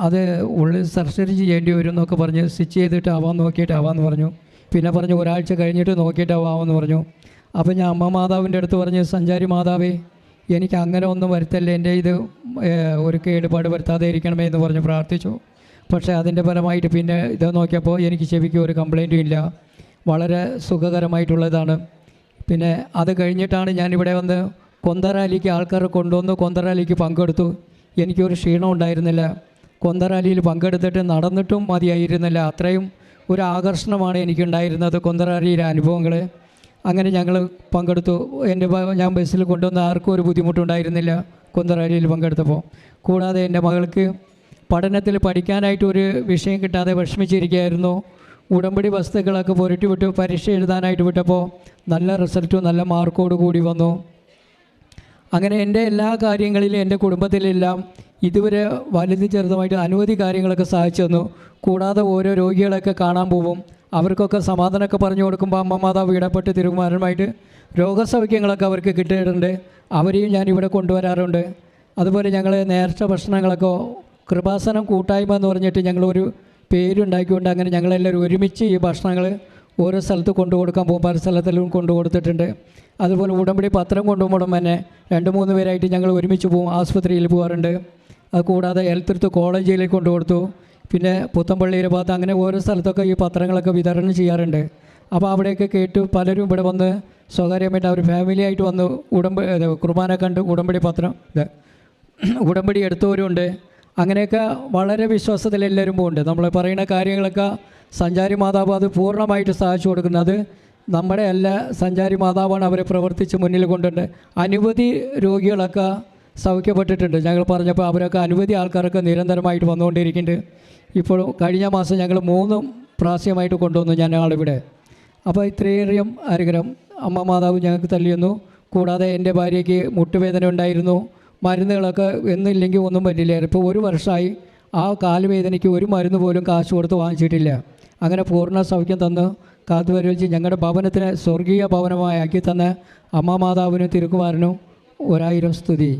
അത് ഉള്ളിൽ സർജറി ചെയ്യേണ്ടി വരും എന്നൊക്കെ പറഞ്ഞ് സ്റ്റിച്ച് ചെയ്തിട്ട് ആവാൻ നോക്കിയിട്ട് ആവാമെന്ന് പറഞ്ഞു. പിന്നെ പറഞ്ഞു ഒരാഴ്ച കഴിഞ്ഞിട്ട് നോക്കിയിട്ട് ആവാമെന്ന് പറഞ്ഞു. അപ്പോൾ ഞാൻ അമ്മ മാതാവിന്റെ അടുത്ത് പറഞ്ഞ് സഞ്ചാരി മാതാവേ എനിക്ക് അങ്ങനെ ഒന്നും വരുത്തല്ലേ. എന്റെ ഇത് ഒരു കേടുപാട് വരുത്താതെ ഇരിക്കണമേ എന്ന് പറഞ്ഞ് പ്രാർത്ഥിച്ചു. പക്ഷേ അതിന്റെ ഫലമായിട്ട് പിന്നെ ഇത് നോക്കിയപ്പോൾ എനിക്ക് ചെവിക്ക് ഒരു കംപ്ലൈന്റും ഇല്ല. വളരെ സുഖകരമായിട്ടുള്ളതാണ്. പിന്നെ അത് കഴിഞ്ഞിട്ടാണ് ഞാനിവിടെ വന്ന് കൊന്തറാലിക്ക് ആൾക്കാരെ കൊണ്ടുവന്ന് കൊന്തറാലിക്ക് പങ്കെടുത്തു. എനിക്കൊരു ക്ഷീണം ഉണ്ടായിരുന്നില്ല. കൊന്തറാലിയിൽ പങ്കെടുത്തിട്ട് നടന്നിട്ടും മതിയായിരുന്നില്ല. അത്രയും ഒരു ആകർഷണമാണ് എനിക്കുണ്ടായിരുന്നത് കൊന്തറാലിയിലെ അനുഭവങ്ങൾ അങ്ങനെ ഞങ്ങൾ പങ്കെടുത്തു. എന്റെ ഞാൻ ബസ്സിൽ കൊണ്ടുവന്ന ആർക്കും ഒരു ബുദ്ധിമുട്ടുണ്ടായിരുന്നില്ല. കുന്തറാലിയിൽ പങ്കെടുത്തപ്പോൾ. കൂടാതെ എന്റെ മകൾക്ക് പഠനത്തിൽ പഠിക്കാനായിട്ട് ഒരു വിഷയം കിട്ടാതെ വിഷമിച്ചിരിക്കുകയായിരുന്നു. ഉടമ്പടി വസ്തുക്കളൊക്കെ പുരട്ടി വിട്ട് പരീക്ഷ എഴുതാനായിട്ട് വിട്ടപ്പോൾ നല്ല റിസൾട്ടും നല്ല മാർക്കോട് കൂടി വന്നു. അങ്ങനെ എന്റെ എല്ലാ കാര്യങ്ങളിലും എന്റെ കുടുംബത്തിലെല്ലാം ഇതുവരെ വലുതും ചെറുതുമായിട്ട് അനവധി കാര്യങ്ങളൊക്കെ സഹായിച്ചു തന്നു. കൂടാതെ ഓരോ രോഗികളൊക്കെ കാണാൻ പോകും. അവർക്കൊക്കെ സമാധാനമൊക്കെ പറഞ്ഞു കൊടുക്കുമ്പോൾ അമ്മ മാതാവ് ഇടപെട്ട് തിരുമാനമായിട്ട് രോഗസൗഖ്യങ്ങളൊക്കെ അവർക്ക് കിട്ടിയിട്ടുണ്ട് അവരെയും ഞാൻ ഇവിടെ കൊണ്ടുവരാറുണ്ട്. അതുപോലെ ഞങ്ങൾ നേരത്തെ ഭക്ഷണങ്ങളൊക്കെ കൃപാസനം കൂട്ടായ്മ എന്ന് പറഞ്ഞിട്ട് ഞങ്ങളൊരു പേരുണ്ടാക്കിക്കൊണ്ട് അങ്ങനെ ഞങ്ങളെല്ലാവരും ഒരുമിച്ച് ഈ ഭക്ഷണങ്ങൾ ഓരോ സ്ഥലത്ത് കൊണ്ടു കൊടുക്കാൻ പോകും. പല സ്ഥലത്തിലും കൊണ്ടു കൊടുത്തിട്ടുണ്ട് അതുപോലെ ഉടമ്പടി പത്രം കൊണ്ടുപോകുമ്പോൾ തന്നെ. രണ്ട് മൂന്ന് പേരായിട്ട് ഞങ്ങൾ ഒരുമിച്ച് പോകും. ആസ്പത്രിയിൽ പോകാറുണ്ട്. അത് കൂടാതെ എലത്തിരുത്ത് കോളേജിലേക്ക് കൊണ്ടു കൊടുത്തു പിന്നെ പുത്തമ്പള്ളിയുടെ ഭാഗത്ത് അങ്ങനെ ഓരോ സ്ഥലത്തൊക്കെ ഈ പത്രങ്ങളൊക്കെ വിതരണം ചെയ്യാറുണ്ട്. അപ്പോൾ അവിടെയൊക്കെ കേട്ട് പലരും ഇവിടെ വന്ന് സ്വകാര്യമായിട്ട് അവർ ഫാമിലി ആയിട്ട് വന്ന് ഉടമ്പ കുർബാന കണ്ട് ഉടമ്പടി പത്രം ഇത് ഉടമ്പടി എടുത്തവരുണ്ട്. അങ്ങനെയൊക്കെ വളരെ വിശ്വാസത്തിൽ എല്ലാവരും പോകുന്നുണ്ട്. നമ്മൾ പറയുന്ന കാര്യങ്ങളൊക്കെ സഞ്ചാരി മാതാവ് അത് പൂർണമായിട്ട് സഹായിച്ചു കൊടുക്കുന്നത് നമ്മുടെ എല്ലാ സഞ്ചാരി മാതാവാണ് അവരെ പ്രവർത്തിച്ച് മുന്നിൽ കൊണ്ടുണ്ട് അനവധി രോഗികളൊക്കെ സൗഖ്യപ്പെട്ടിട്ടുണ്ട്. ഞങ്ങൾ പറഞ്ഞപ്പോൾ അവരൊക്കെ അനവധി ആൾക്കാരൊക്കെ നിരന്തരമായിട്ട് വന്നുകൊണ്ടിരിക്കുന്നുണ്ട്. ഇപ്പോൾ കഴിഞ്ഞ മാസം ഞങ്ങൾ മൂന്നും പ്രാവശ്യമായിട്ട് കൊണ്ടുവന്നു ഞാൻ ആളിവിടെ. അപ്പോൾ ഇത്രയേറെയും അനുഗ്രഹം അമ്മ മാതാവ് ഞങ്ങൾക്ക് തല്ലിയെന്നു കൂടാതെ എന്റെ ഭാര്യയ്ക്ക് മുട്ടുവേദന ഉണ്ടായിരുന്നു. മരുന്നുകളൊക്കെ എന്നില്ലെങ്കിൽ ഒന്നും പറ്റില്ലായിരുന്നു. ഇപ്പോൾ ഒരു വർഷമായി ആ കാലുവേദനയ്ക്ക് ഒരു മരുന്ന് പോലും കാശ് കൊടുത്ത് വാങ്ങിച്ചിട്ടില്ല. അങ്ങനെ പൂർണ സൗഖ്യം തന്ന് കാത്തുവരവിച്ച് ഞങ്ങളുടെ ഭവനത്തിന് സ്വർഗീയ ഭവനമായി ആക്കി തന്ന അമ്മ മാതാവിനും തിരുക്കുമാരനും ഒരായിരം സ്തുതി.